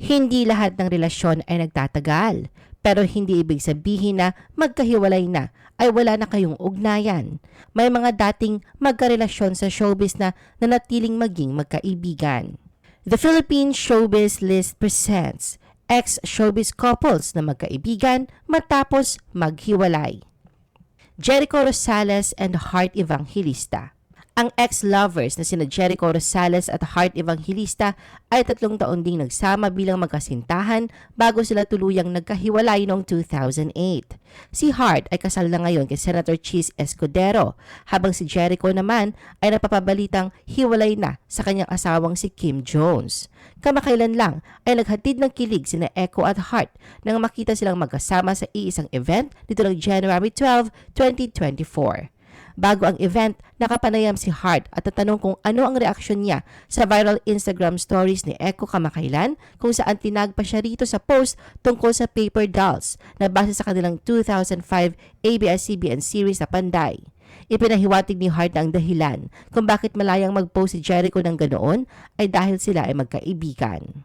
Hindi lahat ng relasyon ay nagtatagal, pero hindi ibig sabihin na magkahiwalay na ay wala na kayong ugnayan. May mga dating magkarelasyon sa showbiz na nanatiling maging magkaibigan. The Philippine Showbiz List presents ex-showbiz couples na magkaibigan matapos maghiwalay. Jericho Rosales and Heart Evangelista. Ang ex-lovers na sina Jericho Rosales at Heart Evangelista ay tatlong taon ding nagsama bilang magkasintahan bago sila tuluyang nagkahiwalay noong 2008. Si Heart ay kasal na ngayon kay Senator Cheese Escudero habang si Jericho naman ay napapabalitang hiwalay na sa kanyang asawang si Kim Jones. Kamakailan lang ay naghatid ng kilig sina Echo at Heart nang makita silang magkasama sa iisang event dito ng January 12, 2024. Bago ang event, nakapanayam si Hart at tatanong kung ano ang reaksyon niya sa viral Instagram stories ni Echo kamakailan kung saan tinagpa siya rito sa post tungkol sa Paper Dolls na base sa kanilang 2005 ABS-CBN series na Panday. Ipinahiwatig ni Hart ang dahilan kung bakit malayang mag-post si Jericho ng ganoon ay dahil sila ay magkaibigan.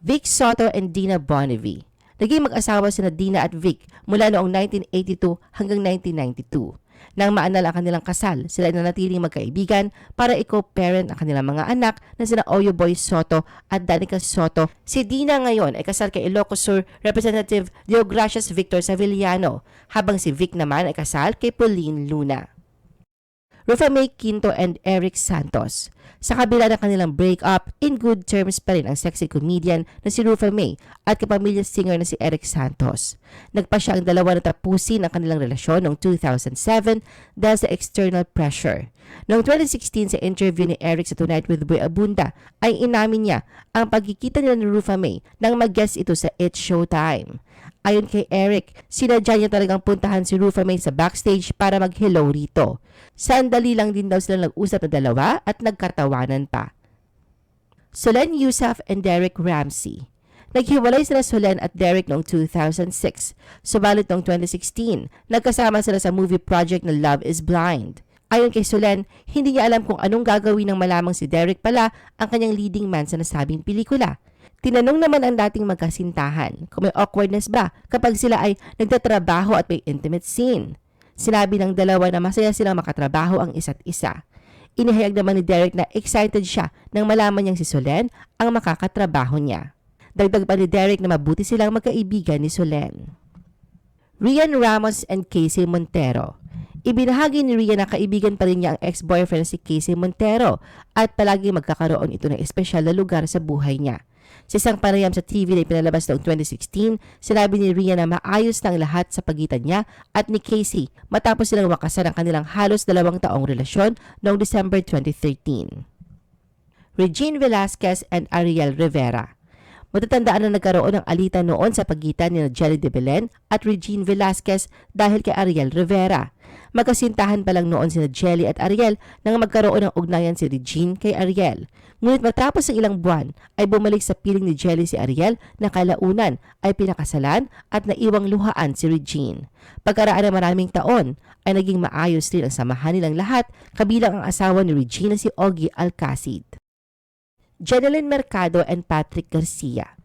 Vic Soto and Dina Bonnevie Naging mag-asawa sina Dina at Vic mula noong 1982 hanggang 1992. Nang maanal ang kanilang kasal, sila ay nanatiling magkaibigan para i-co-parent ang kanilang mga anak na sina Oyo Boy Soto at Danica Soto. Si Dina ngayon ay kasal kay Ilocos Sur Representative Deogracias Victor Savillano, habang si Vic naman ay kasal kay Pauline Luna. Rufa May Quinto and Eric Santos. Sa kabila ng kanilang breakup, in good terms pa rin ang sexy comedian na si Rufa May at kapamilya singer na si Eric Santos. Nagpa siya ang dalawa na tapusin ang kanilang relasyon noong 2007 dahil sa external pressure. Noong 2016 sa interview ni Eric sa Tonight with Boy Abunda ay inamin niya ang pagkikita nila ni Rufa May nang mag-guest ito sa It's Showtime. Ayon kay Eric, sinadya niya talagang puntahan si Rufa May sa backstage para mag-hello rito. Sandali lang din daw sila nag-usap na dalawa at nagkatawanan pa. Solen Yusuf and Derek Ramsey Naghiwalay sila Solen at Derek noong 2006. Subalit noong 2016, nagkasama sila sa movie project na Love is Blind. Ayon kay Solen, hindi niya alam kung anong gagawin ng malamang si Derek pala ang kanyang leading man sa nasabing pelikula. Tinanong naman ang dating magkasintahan kung may awkwardness ba kapag sila ay nagtatrabaho at may intimate scene. Sinabi ng dalawa na masaya silang makatrabaho ang isa't isa. Inihayag naman ni Derek na excited siya nang malaman niyang si Solen ang makakatrabaho niya. Dagdag pa ni Derek na mabuti silang magkaibigan ni Solen. Rian Ramos and Casey Montero Ibinahagi ni Rian na kaibigan pa rin niya ang ex-boyfriend si Casey Montero at palagi magkakaroon ito ng espesyal na lugar sa buhay niya. Sa isang panayam sa TV na ipinalabas noong 2016, sinabi ni Rian na maayos ng lahat sa pagitan niya at ni Casey matapos silang wakasan ang kanilang halos dalawang taong relasyon noong December 2013. Regine Velasquez and Ariel Rivera Matatandaan na nagkaroon ng alitan noon sa pagitan ni Jelly de Belen at Regine Velasquez dahil kay Ariel Rivera. Magkasintahan pa lang noon sina Jelly at Ariel nang magkaroon ng ugnayan si Regine kay Ariel. Ngunit matapos ng ilang buwan ay bumalik sa piling ni Jelly si Ariel na kalaunan ay pinakasalan at naiwang luhaan si Regine. Pagkaraan ng maraming taon ay naging maayos rin ang samahan nilang lahat kabilang ang asawa ni Regina si Ogie Alcacid. Jeneline Mercado and Patrick Garcia.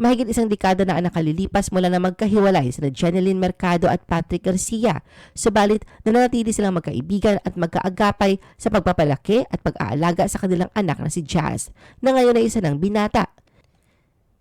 Mahigit isang dekada na ang nakalilipas mula na magkahiwalay sina Jeneline Mercado at Patrick Garcia. Subalit, nananatili silang magkaibigan at magkaagapay sa pagpapalaki at pag-aalaga sa kanilang anak na si Jazz, na ngayon ay isa ng binata.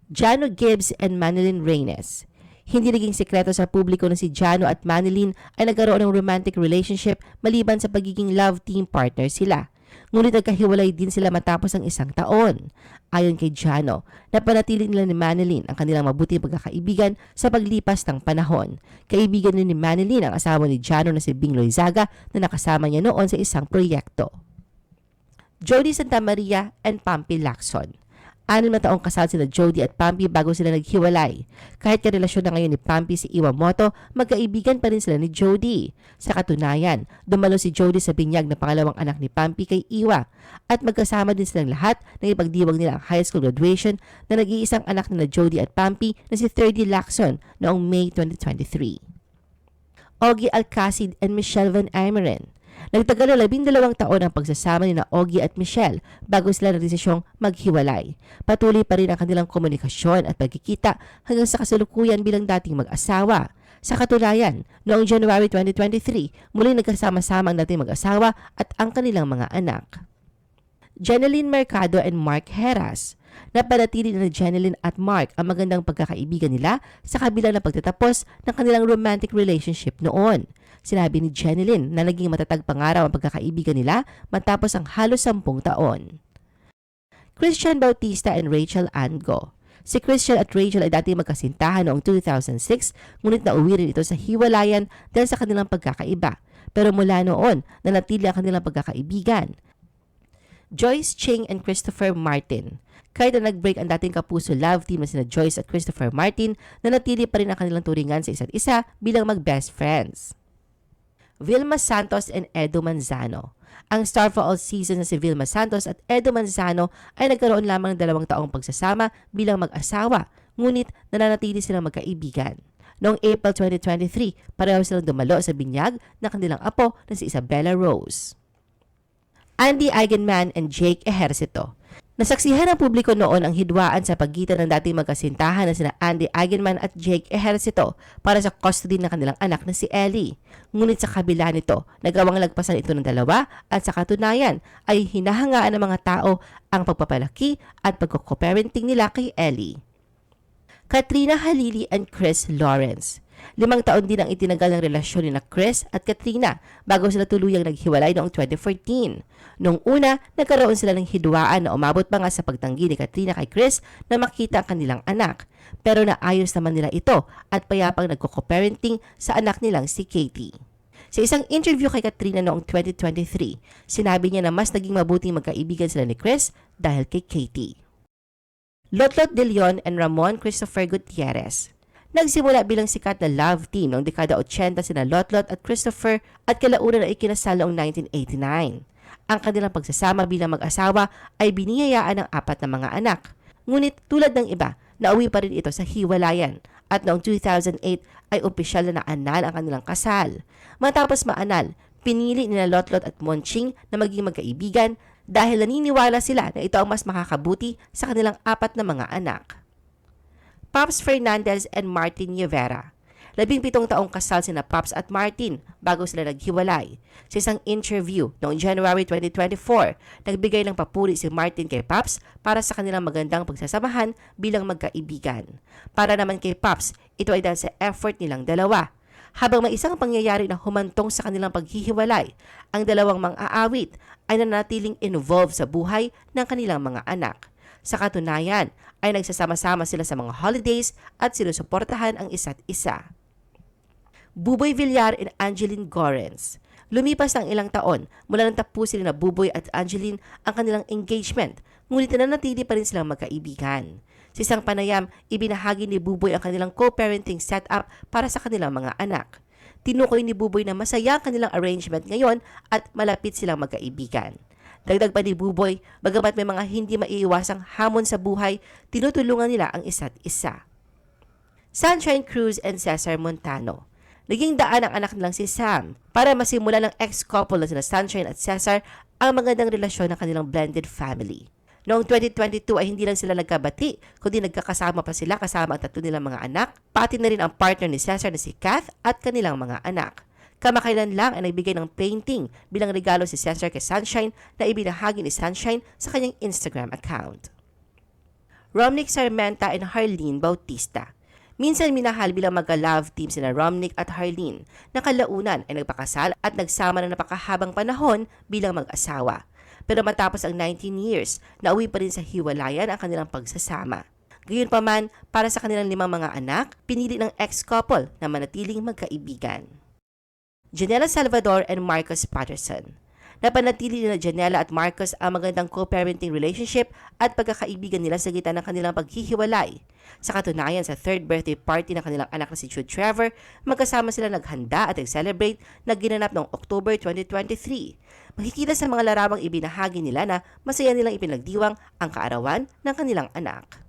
Jano Gibbs and Manilyn Reynes. Hindi naging sekreto sa publiko na si Jano at Manilyn ay nagkaroon ng romantic relationship maliban sa pagiging love team partner sila. Ngunit nagkahiwalay din sila matapos ang isang taon. Ayon kay Jano, napanatili nila ni Manilyn ang kanilang mabuting pagkakaibigan sa paglipas ng panahon. Kaibigan ni Manilyn ang asawa ni Jano na si Bing Loizaga na nakasama niya noon sa isang proyekto. Jody Santa Maria and Pampi Lacson Anim na taong kasal sila Jody at Pampi bago sila naghiwalay. Kahit karelasyon na ngayon ni Pampi si Iwamoto, magkaibigan pa rin sila ni Jody. Sa katunayan, dumalo si Jody sa binyag na pangalawang anak ni Pampi kay Iwa at magkasama din silang lahat ng ipagdiwang nila ang high school graduation na nag-iisang anak nila Jody at Pampi na si 30 Lacson noong May 2023. Ogie Alcacid and Michelle Van Eimeren Nagtagal na labindalawang taon ang pagsasama ni na Ogie at Michelle bago sila nagdesisyong maghiwalay. Patuloy pa rin ang kanilang komunikasyon at pagkikita hanggang sa kasalukuyan bilang dating mag-asawa. Sa katunayan, noong January 2023, muli nagkasama-sama ang dating mag-asawa at ang kanilang mga anak. Jeneline Mercado and Mark Heras. Napanatili na ni Jeneline at Mark ang magandang pagkakaibigan nila sa kabila ng pagtatapos ng kanilang romantic relationship noon. Sinabi ni Jeneline na naging matatag pangaraw ang pagkakaibigan nila matapos ang halos sampung taon. Christian Bautista and Rachel Ango. Si Christian at Rachel ay dati magkasintahan noong 2006 ngunit nauwi rin ito sa hiwalayan dahil sa kanilang pagkakaiba. Pero mula noon, nanatili ang kanilang pagkakaibigan. Joyce Ching and Christopher Martin. Kahit na nag-break ang dating kapuso love team na sina Joyce at Christopher Martin, nanatili pa rin ang kanilang turingan sa isa't isa bilang mag-best friends. Vilma Santos and Edo Manzano. Ang star for all seasons na si Vilma Santos at Edo Manzano ay nagkaroon lamang ng dalawang taong pagsasama bilang mag-asawa, ngunit nananatili silang magkaibigan. Noong April 2023, pareho silang dumalo sa binyag ng kanilang apo na si Isabella Rose. Andy Eigenman and Jake Ejercito. Nasaksihan ng publiko noon ang hidwaan sa pagitan ng dating magkasintahan na sina Andy Eigenman at Jake Ejercito para sa custody ng kanilang anak na si Ellie. Ngunit sa kabila nito, nagawang lagpasan ito ng dalawa at sa katunayan ay hinahangaan ng mga tao ang pagpapalaki at pagko-parenting nila kay Ellie. Katrina Halili and Chris Lawrence. Limang taon din ang itinagal ng relasyon ni na Chris at Katrina bago sila tuluyang naghiwalay noong 2014. Noong una, nagkaroon sila ng hidwaan na umabot pa nga sa pagtanggi ni Katrina kay Chris na makita ang kanilang anak. Pero naayos naman nila ito at payapang nagko-parenting sa anak nilang si Katie. Sa isang interview kay Katrina noong 2023, sinabi niya na mas naging mabuting magkaibigan sila ni Chris dahil kay Katie. Lotlot De Leon and Ramon Christopher Gutierrez. Nagsimula bilang sikat na love team noong dekada 80 sina Lotlot at Christopher at kalaunan na ikinasal noong 1989. Ang kanilang pagsasama bilang mag-asawa ay biniyayaan ng apat na mga anak. Ngunit tulad ng iba, nauwi pa rin ito sa hiwalayan at noong 2008 ay opisyal na naanal ang kanilang kasal. Matapos maanal, pinili nila Lotlot at Monching na maging magkaibigan dahil naniniwala sila na ito ang mas makakabuti sa kanilang apat na mga anak. Pops Fernandez and Martin Rivera. Labing pitong taong kasal sina Pops at Martin bago sila naghiwalay. Sa isang interview noong January 2024, nagbigay ng papuri si Martin kay Pops para sa kanilang magandang pagsasamahan bilang magkaibigan. Para naman kay Pops, ito ay dahil sa effort nilang dalawa. Habang may isang pangyayari na humantong sa kanilang paghihiwalay, ang dalawang mang-aawit ay nanatiling involved sa buhay ng kanilang mga anak. Sa katunayan, ay nagsasama-sama sila sa mga holidays at sinusuportahan ang isa't isa. Buboy Villar and Angeline Gorens. Lumipas ang ilang taon mula nang tapusin na Buboy at Angeline ang kanilang engagement, ngunit nananatili pa rin silang magkaibigan. Sa isang panayam, ibinahagi ni Buboy ang kanilang co-parenting setup para sa kanilang mga anak. Tinukoy ni Buboy na masaya ang kanilang arrangement ngayon at malapit silang magkaibigan. Dagdag pa ni Buboy, bagamat may mga hindi maiiwasang hamon sa buhay, tinutulungan nila ang isa't isa. Sunshine Cruz and Cesar Montano. Naging daan ang anak nilang si Sam para masimula ng ex-couple na sina Sunshine at Cesar ang magandang relasyon ng kanilang blended family. Noong 2022 ay hindi lang sila nagkabati, kundi nagkakasama pa sila kasama ang tatlo nilang mga anak, pati na rin ang partner ni Cesar na si Kath at kanilang mga anak. Kamakailan lang ay nagbigay ng painting bilang regalo si Cesar kay Sunshine na ibinahagi ni Sunshine sa kanyang Instagram account. Romnick Sarmenta and Harleen Bautista. Minsan minahal bilang magka-love team sina Romnick at Harleen na kalaunan ay nagpakasal at nagsama ng napakahabang panahon bilang mag-asawa. Pero matapos ang 19 years, nauwi pa rin sa hiwalayan ang kanilang pagsasama. Gayunpaman, para sa kanilang limang mga anak, pinili ng ex-couple na manatiling magkaibigan. Janela Salvador and Marcus Patterson. Napanatili nila Janela at Marcus ang magandang co-parenting relationship at pagkakaibigan nila sa gitna ng kanilang paghihiwalay. Sa katunayan, sa third birthday party ng kanilang anak na si Jude Trevor, magkasama sila naghanda at nag-celebrate na ginanap noong October 2023. Makikita sa mga larawang ibinahagi nila na masaya nilang ipinagdiwang ang kaarawan ng kanilang anak.